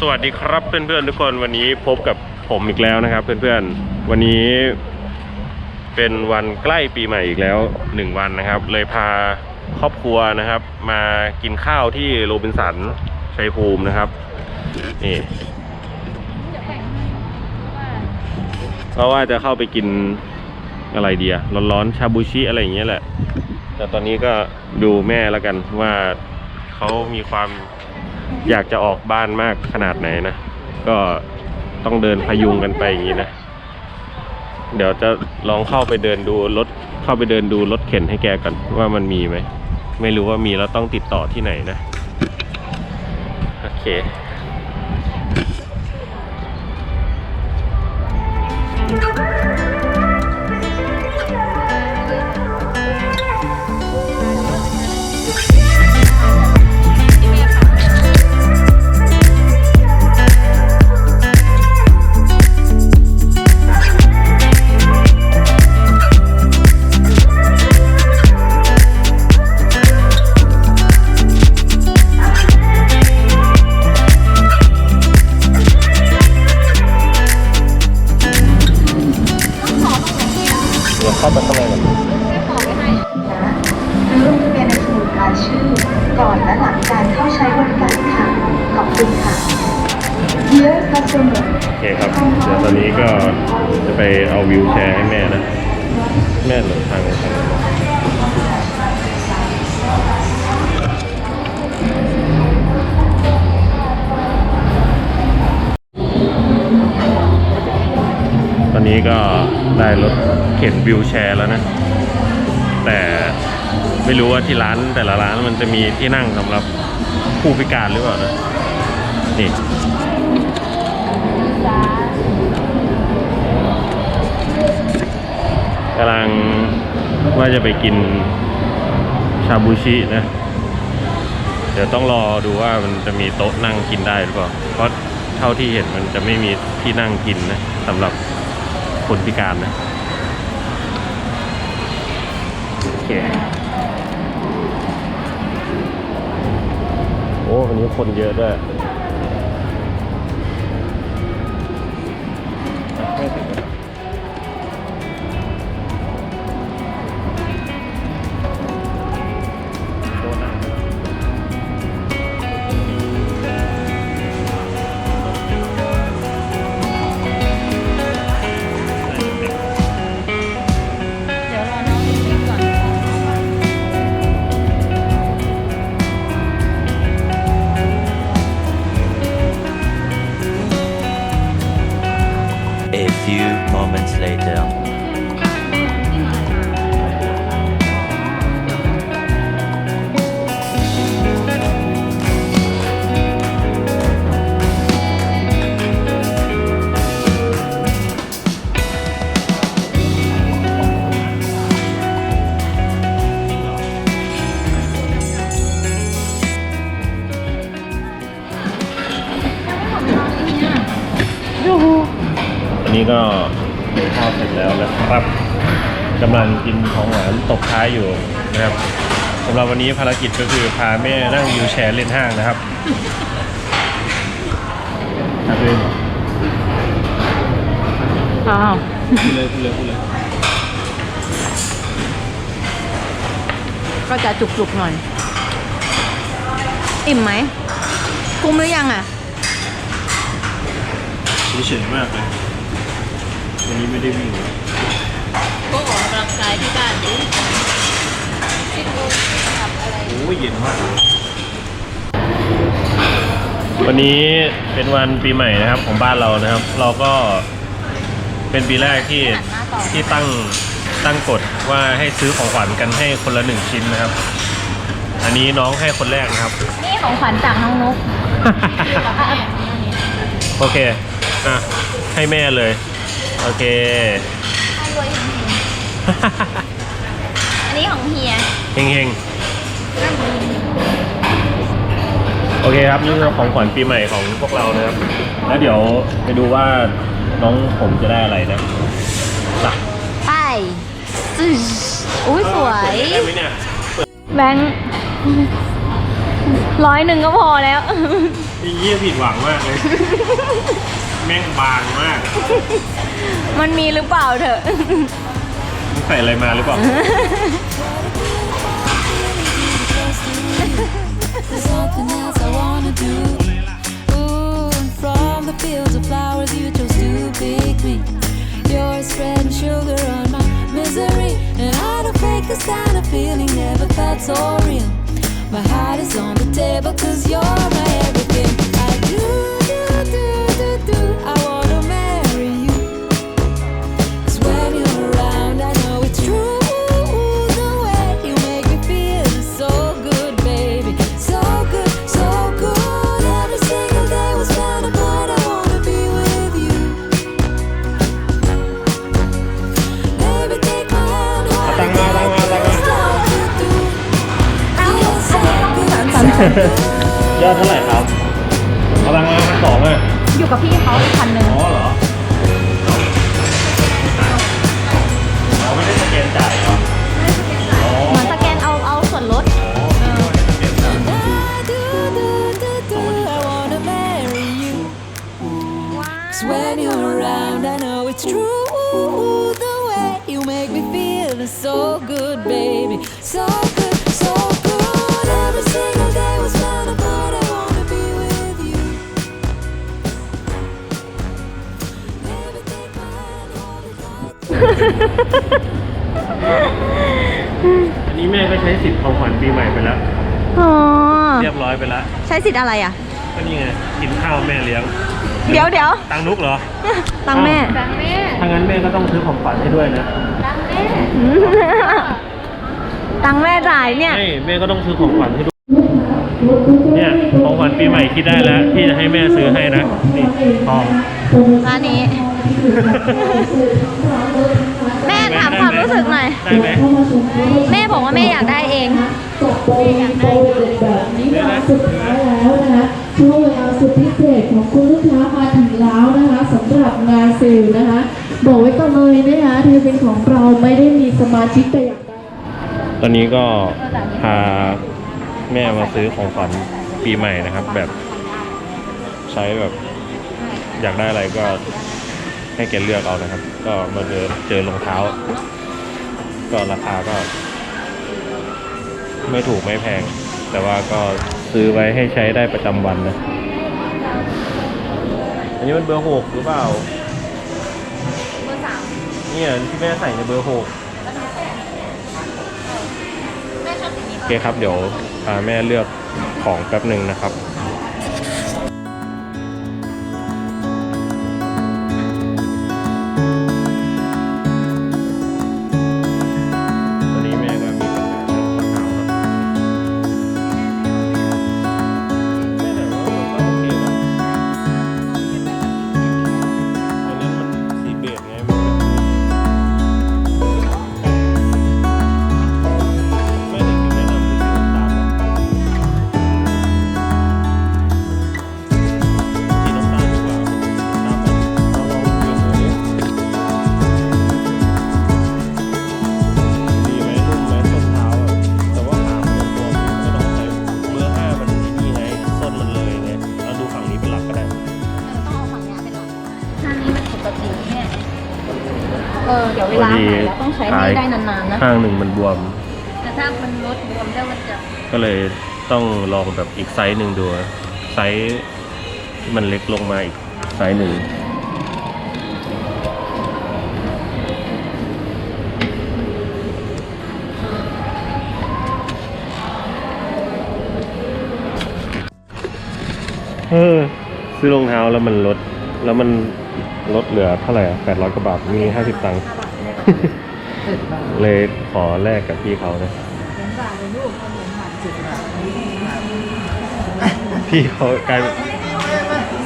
สวัสดีครับเพื่อนๆทุกคนวันนี้พบกับผมอีกแล้วนะครับ เพื่อนๆวันนี้เป็นวันใกล้ปีใหม่อีกแล้วหนึ่งวันนะครับ เลยพาครอบครัวนะครับ มากินข้าวที่โรบินสันชัยภูมินะครับนี่เพราะว่าจะเข้าไปกินอะไรเดียร้อนๆชาบูชิอะไรอย่างเงี้ยแหละ แต่ตอนนี้ก็ดูแม่แล้วกันว่าเขามีความ อยากจะออกบ้านมากขนาดไหนนะ ก็ต้องเดินพยุงกันไปอย่างนี้นะ เดี๋ยวจะลองเข้าไปเดินดูรถเข้าไปเดินดูรถเข็นให้แกก่อนว่ามันมีไหม ไม่รู้ว่ามีแล้วต้องติดต่อที่ไหนนะ โอเค ก็ได้รถเข็นวิวแชร์แล้วนะ แต่ไม่รู้ว่าที่ร้านแต่ละร้านมันจะมีที่นั่งสำหรับผู้พิการหรือเปล่านะ นี่กำลังว่าจะไปกินชาบูชินะ เดี๋ยวต้องรอดูว่ามันจะมีโต๊ะนั่งกินได้หรือเปล่า เพราะเท่าที่เห็นมันจะไม่มีที่นั่งกินนะสำหรับ คนพิการนะ โอเค โอ้วันนี้คนเยอะด้วย moments later. อันนี้ก็ กินข้าวเสร็จแล้วนะครับกำลังกินของหวานตบท้ายอยู่นะครับสำหรับวันนี้ภารกิจก็คือพาแม่นั่งวิวแชร์เล่นห้างนะครับครับเลยอ้าวพูดเลยพูดเลยพูดเลยก็จะจุกๆหน่อย อิ่มไหม คุ้มหรือยังอะ เฉยๆมากเลย วันนี้ไม่ได้วิ่งก็ออกกำลังกายที่บ้านดิโอ้ยเย็นมาก วันนี้เป็นวันปีใหม่นะครับของบ้านเรานะครับ เราก็เป็นปีแรกที่ที่ตั้งตั้งกฎว่าให้ซื้อของขวัญกันให้คนละหนึ่งชิ้นนะครับ อันนี้น้องให้คนแรกนะครับ นี่ของขวัญจากน้องนุ๊ก โอเค อะ ให้แม่เลย โอเคอันนี้ของเฮียเฮงเฮงๆ โอเคครับ นี่คือของขวัญปีใหม่ของพวกเรานะครับ แล้วเดี๋ยวไปดูว่าน้องผมจะได้อะไรนะจ้ะไปซึชอุ้ยสวย ได้ไหมเนี่ยแบงค์ร้อยหนึ่งก็พอแล้วพี่เยี่ยผิดหวังมากเลย แม่งบางมากมันมีหรือเปล่าเถอะ มึงใส่อะไรมาหรือเปล่า There's something else I wanna do. Ooh, and from the fields of flowers you chose to pick me. You're spreading sugar on my misery, and I don't fake this kind of feeling never felt so real. My heart is on the table 'cause you're my everything. I do, do, do, do, do. พลังงานพันสองอะอยู่กับพี่เขาอีกพันหนึ่ง อันนี้แม่ก็ใช้สิทธิ์ของขวัญปีใหม่ไปแล้ว อ๋อ เรียบร้อยไปแล้ว ใช้สิทธิ์อะไรอะ ก็นี่ไงกินข้าวแม่เลี้ยงเดี๋ยวเดี๋ยวตังนุกเหรอ ตังค์แม่ถ้างั้นแม่ก็ต้องซื้อของขวัญให้ด้วยนะ ตังค์แม่จ่ายเนี่ย ใช่ แม่ก็ต้องซื้อของขวัญให้ด้วย เนี่ยของขวัญปีใหม่คิดได้แล้ว ที่จะให้แม่ซื้อให้นะ นี่ทองร้านนี้ สึกหน่อย ได้ไหมแม่บอกว่าแม่อยากได้เองแบบนี้มาสุดท้ายแล้วนะคะช่วงเวลาสุดพิเศษของคุณลูกค้ามาถึงแล้วนะคะสำหรับงานเซลล์นะคะ บอกไว้ก่อนเลยนะคะเทวินของเราไม่ได้มีสมาชิกแต่อย่างใดตอนนี้ก็พาแม่มาซื้อของขวัญปีใหม่นะครับ แบบใช้แบบอยากได้อะไรก็ให้แกเลือกเอานะครับ ก็มาเจอเจอรองเท้า ก็ราคาก็ ไม่ถูกไม่แพง แต่ว่าก็ซื้อไว้ให้ใช้ได้ประจำวันนะ อันนี้มันเบอร์หกหรือเปล่า เบอร์สามเนี่ยที่แม่ใส่ในเบอร์หกแม่ชอบสีนี้โอเคครับ เดี๋ยวพาแม่เลือกของแป๊บหนึ่งนะครับ ช้ให้ได้นานๆนะข้างหนึ่งมันบวม แต่ถ้ามันลดบวมแล้วมันจะก็เลยต้องลองแบบอีกไซส์หนึ่งดูอะไซส์ที่มันเล็กลงมาอีกไซส์หนึ่งเออซื้อรองเท้าแล้วมันลด แล้วมันลดเหลือเท่าไหร่อะแปดร้อยกว่าบาทมีห้าสิบตังค์ เลยขอแลกกับพี่เขานะพี่เขากลายเป็น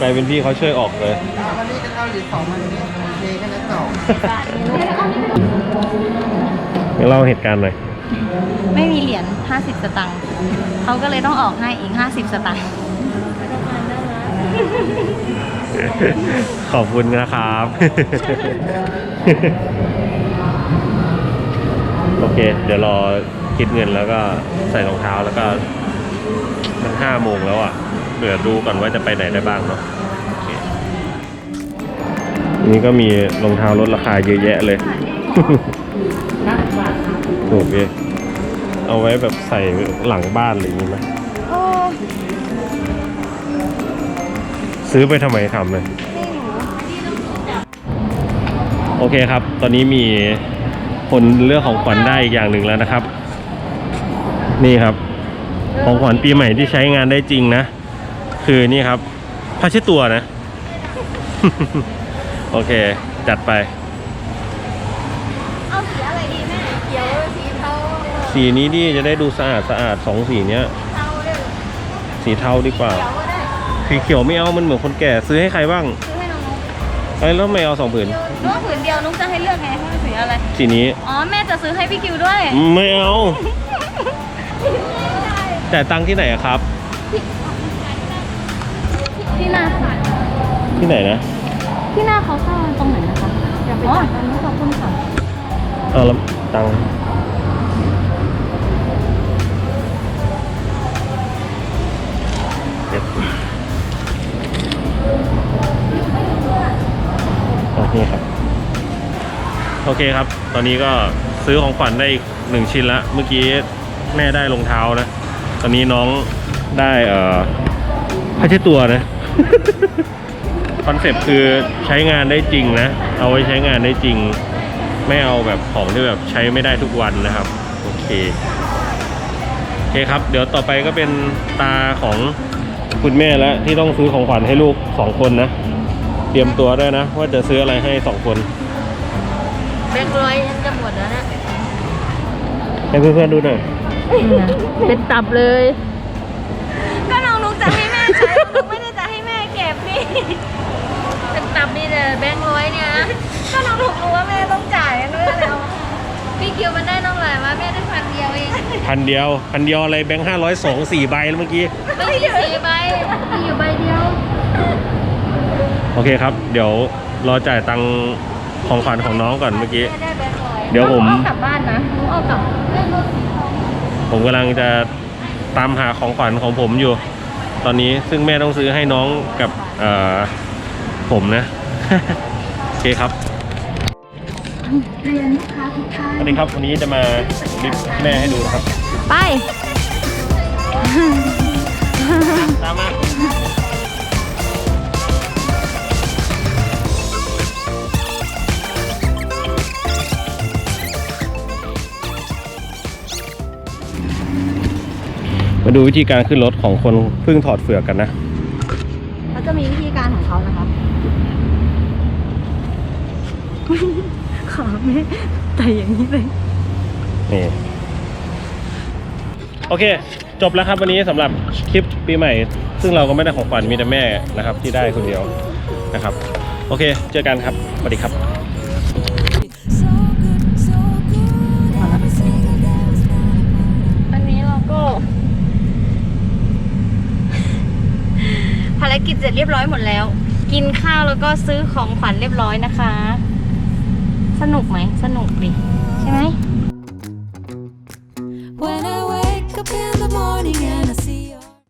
กลายเป็นพี่เขาช่วยออกเลยวันนี้จะเอาหรือสองวันนี้โอเคแค่นั้นต่อเดี๋ยวเล่าเหตุการณ์หน่อยไม่มีเหรียญ50 สตังค์เขาก็เลยต้องออกให้อีก 50 สตังค์ขอบคุณนะครับ โอเค เดี๋ยวรอคิดเงินแล้วก็ใส่รองเท้าแล้วก็ มันห้าโมงแล้วอะ เดี๋ยวดูก่อนว่าจะไปไหนได้บ้างเนาะโอเคนี่ก็มีรองเท้าลดราคาเยอะแยะเลยถูกดิเอาไว้แบบใส่หลังบ้านอะไรอย่างงี้ไหมโอ้ซื้อไปทำไมทำเลย โอเคครับ ตอนนี้มี คนเลือกของขวัญได้อีกอย่างหนึ่งแล้วนะครับ นี่ครับ ของขวัญปีใหม่ที่ใช้งานได้จริงนะ คือนี่ครับผ้าเช็ดตัวนะ โอเค จัดไป เอาสีอะไรดีแม่เขียวสีเทาสีนี้ดีจะได้ดูสะอาดสะอาดสองสีเนี้ย เทาเลยสีเทาดีกว่า เขียวก็ได้สีเขียวไม่เอามันเหมือนคนแก่ซื้อให้ใครบ้าง ซื้ อให้น้องนุ๊กไอ้ยแล้วทำไม่เอาสองผืนนุ๊กผืนเดียวนุ๊กจะให้เลือกไงว่าสีอะไร สีนี้ อ๋อแม่จะซื้อให้พี่คิวด้วย ไม่เอาจ่ายตังค์ที่ไหนอะครับที่หน้าค่ะที่ไหนนะที่หน้าเขาเข้าตรงไหนนะคะ อย่าไปจับอันนี้ขอบคุณค่ะ เอาแล้วตังค์ เคครับ ตอนนี้ก็ซื้อของขวัญได้อีกหนึ่งชิ้นละเมื่อกี้แม่ได้รองเท้านะ ตอนนี้น้องได้เอ่อผ้าเช็ดตัวนะ คอนเซปต์คือใช้งานได้จริงนะ เอาไว้ใช้งานได้จริง ไม่เอาแบบของที่แบบใช้ไม่ได้ทุกวันนะครับ โอเค โอเคครับ เดี๋ยวต่อไปก็เป็นตาของคุณแม่แล้วที่ต้องซื้อของขวัญให้ลูกสองคนนะ เตรียมตัวด้วยนะ ว่าจะซื้ออะไรให้สองคน บงค์ร้อยจะหมดแล้วนะให้เพื่อนๆดูหน่อยเป็นตับเลย ก็น้องนุ๊กจะให้แม่ใช้นุ๊กไม่ได้จะให้แม่เก็บนี่ เป็นตับนี่เลยแบงค์ร้อยเนี่ยนะก็น้องนุ๊กรู้ว่าแม่ต้องจ่ายอันด้วยแล้วพี่คิวมันได้น้องหลายว่าแม่ได้พันเดียวเองพันเดียวพันเดียวอะไรแบงค์ห้าร้อยสองสี่ใบแล้วเมื่อกี้ไม่มีสี่ใบมีอยู่ใบเดียว โอเคครับ เดี๋ยวรอจ่ายตังค์ ของขวัญของน้องก่อนเมื่อกี้แม่ได้แบงค์ร้อยเดี๋ยวผมเอากลับบ้านนะนุ๊กเอากลับผมกำลังจะตามหาของขวัญของผมอยู่ ตอนนี้ซึ่งแม่ต้องซื้อให้น้องกับเอ่อผมนะ โอเคครับเรียนลูกค้าทุกท่านสวัสดีครับวันนี้จะมาลิฟต์แม่ให้ดูนะครับ ไป ตามมา มาดูวิธีการขึ้นรถของคนเพิ่งถอดเฟือกกันนะเขาจะมีวิธีการของเขานะคะขาแม่ไต่อย่างนี้เลยนี่โอเค จบแล้วครับวันนี้สำหรับคลิปปีใหม่ ซึ่งเราก็ไม่ได้ของขวัญมีแต่แม่นะครับ ที่ได้คนเดียวนะครับ โอเค เจอกันครับสวัสดีครับ กิจเสร็จเรียบร้อยหมดแล้ว กินข้าวแล้วก็ซื้อของขวัญเรียบร้อยนะคะ สนุกไหม สนุกดิ ใช่ไหม